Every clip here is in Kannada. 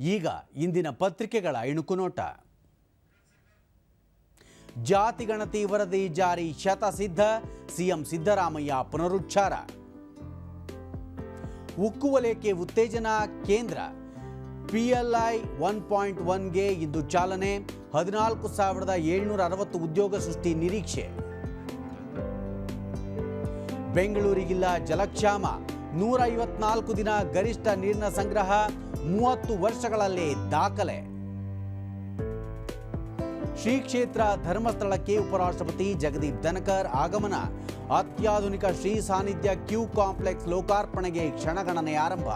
ಈಗ ಇಂದಿನ ಪತ್ರಿಕೆಗಳ ಇಣುಕು ನೋಟ ಜಾತಿಗಣತಿ ವರದಿ ಜಾರಿ ಶತಸಿದ್ಧ, ಸಿಎಂ ಸಿದ್ದರಾಮಯ್ಯ ಪುನರುಚ್ಚಾರ. ಉಕ್ಕು ವಲಯಕ್ಕೆ ಉತ್ತೇಜನ ಕೇಂದ್ರ. ಪಿಎಲ್ಐ ಒನ್ ಪಾಯಿಂಟ್ ಒನ್ಗೆ ಇಂದು ಚಾಲನೆ, ಹದಿನಾಲ್ಕು ಸಾವಿರದ ಏಳ್ನೂರ ಅರವತ್ತು ಉದ್ಯೋಗ ಸೃಷ್ಟಿ ನಿರೀಕ್ಷೆ. ಬೆಂಗಳೂರಿಗಿಲ್ಲ ಜಲಕ್ಷಾಮ. ನೂರ ಐವತ್ನಾಲ್ಕು ದಿನ ಗರಿಷ್ಠ ನೀರಿನ ಸಂಗ್ರಹ, ಮೂವತ್ತು ವರ್ಷಗಳಲ್ಲಿ ದಾಖಲೆ. ಶ್ರೀ ಕ್ಷೇತ್ರ ಧರ್ಮಸ್ಥಳಕ್ಕೆ ಉಪರಾಷ್ಟ್ರಪತಿ ಜಗದೀಪ್ ಧನಕರ್ ಆಗಮನ. ಅತ್ಯಾಧುನಿಕ ಶ್ರೀ ಸಾನ್ನಿಧ್ಯ ಕ್ಯೂ ಕಾಂಪ್ಲೆಕ್ಸ್ ಲೋಕಾರ್ಪಣೆಗೆ ಕ್ಷಣಗಣನೆ ಆರಂಭ.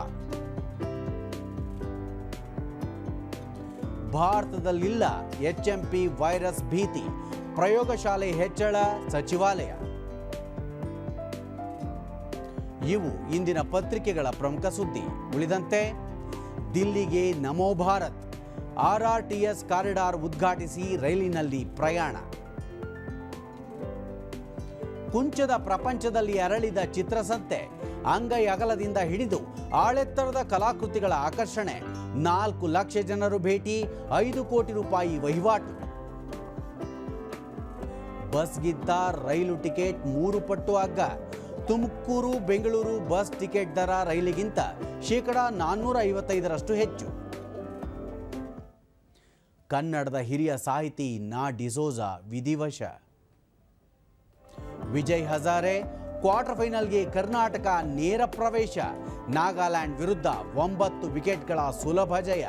ಭಾರತದಲ್ಲಿಲ್ಲ ಎಚ್ಎಂಪಿ ವೈರಸ್ ಭೀತಿ. ಪ್ರಯೋಗಶಾಲೆ ಹೆಚ್ಚಳ, ಸಚಿವಾಲಯ. ಇವು ಇಂದಿನ ಪತ್ರಿಕೆಗಳ ಪ್ರಮುಖ ಸುದ್ದಿ. ಉಳಿದಂತೆ, ದಿಲ್ಲಿಗೆ ನಮೋ ಭಾರತ್, ಆರ್ಆರ್ಟಿಎಸ್ ಕಾರಿಡಾರ್ ಉದ್ಘಾಟಿಸಿ ರೈಲಿನಲ್ಲಿ ಪ್ರಯಾಣ. ಕುಂಚದ ಪ್ರಪಂಚದಲ್ಲಿ ಅರಳಿದ ಚಿತ್ರಸಂತೆ ಅಂಗೈ ಅಗಲದಿಂದ ಹಿಡಿದು ಆಳೆತ್ತರದ ಕಲಾಕೃತಿಗಳ ಆಕರ್ಷಣೆ, ನಾಲ್ಕು ಲಕ್ಷ ಜನರು ಭೇಟಿ, ಐದು ಕೋಟಿ ರೂಪಾಯಿ ವಹಿವಾಟು. ಬಸ್ಗಿದ್ದ ರೈಲು ಟಿಕೆಟ್ ಮೂರು ಪಟ್ಟು ಅಗ್ಗ ತುಮಕೂರು ಬೆಂಗಳೂರು ಬಸ್ ಟಿಕೆಟ್ ದರ ರೈಲಿಗಿಂತ ಶೇಕಡ ನಾನ್ನೂರ ಐವತ್ತೈದರಷ್ಟು ಹೆಚ್ಚು. ಕನ್ನಡದ ಹಿರಿಯ ಸಾಹಿತಿ ನಾ ಡಿಸೋಜ ವಿಧಿವಶ. ವಿಜಯ್ ಹಜಾರೆ ಕ್ವಾರ್ಟರ್ ಫೈನಲ್ಗೆ ಕರ್ನಾಟಕ ನೇರ ಪ್ರವೇಶ. ನಾಗಾಲ್ಯಾಂಡ್ ವಿರುದ್ಧ ಒಂಬತ್ತು ವಿಕೆಟ್ಗಳ ಸುಲಭ ಜಯ.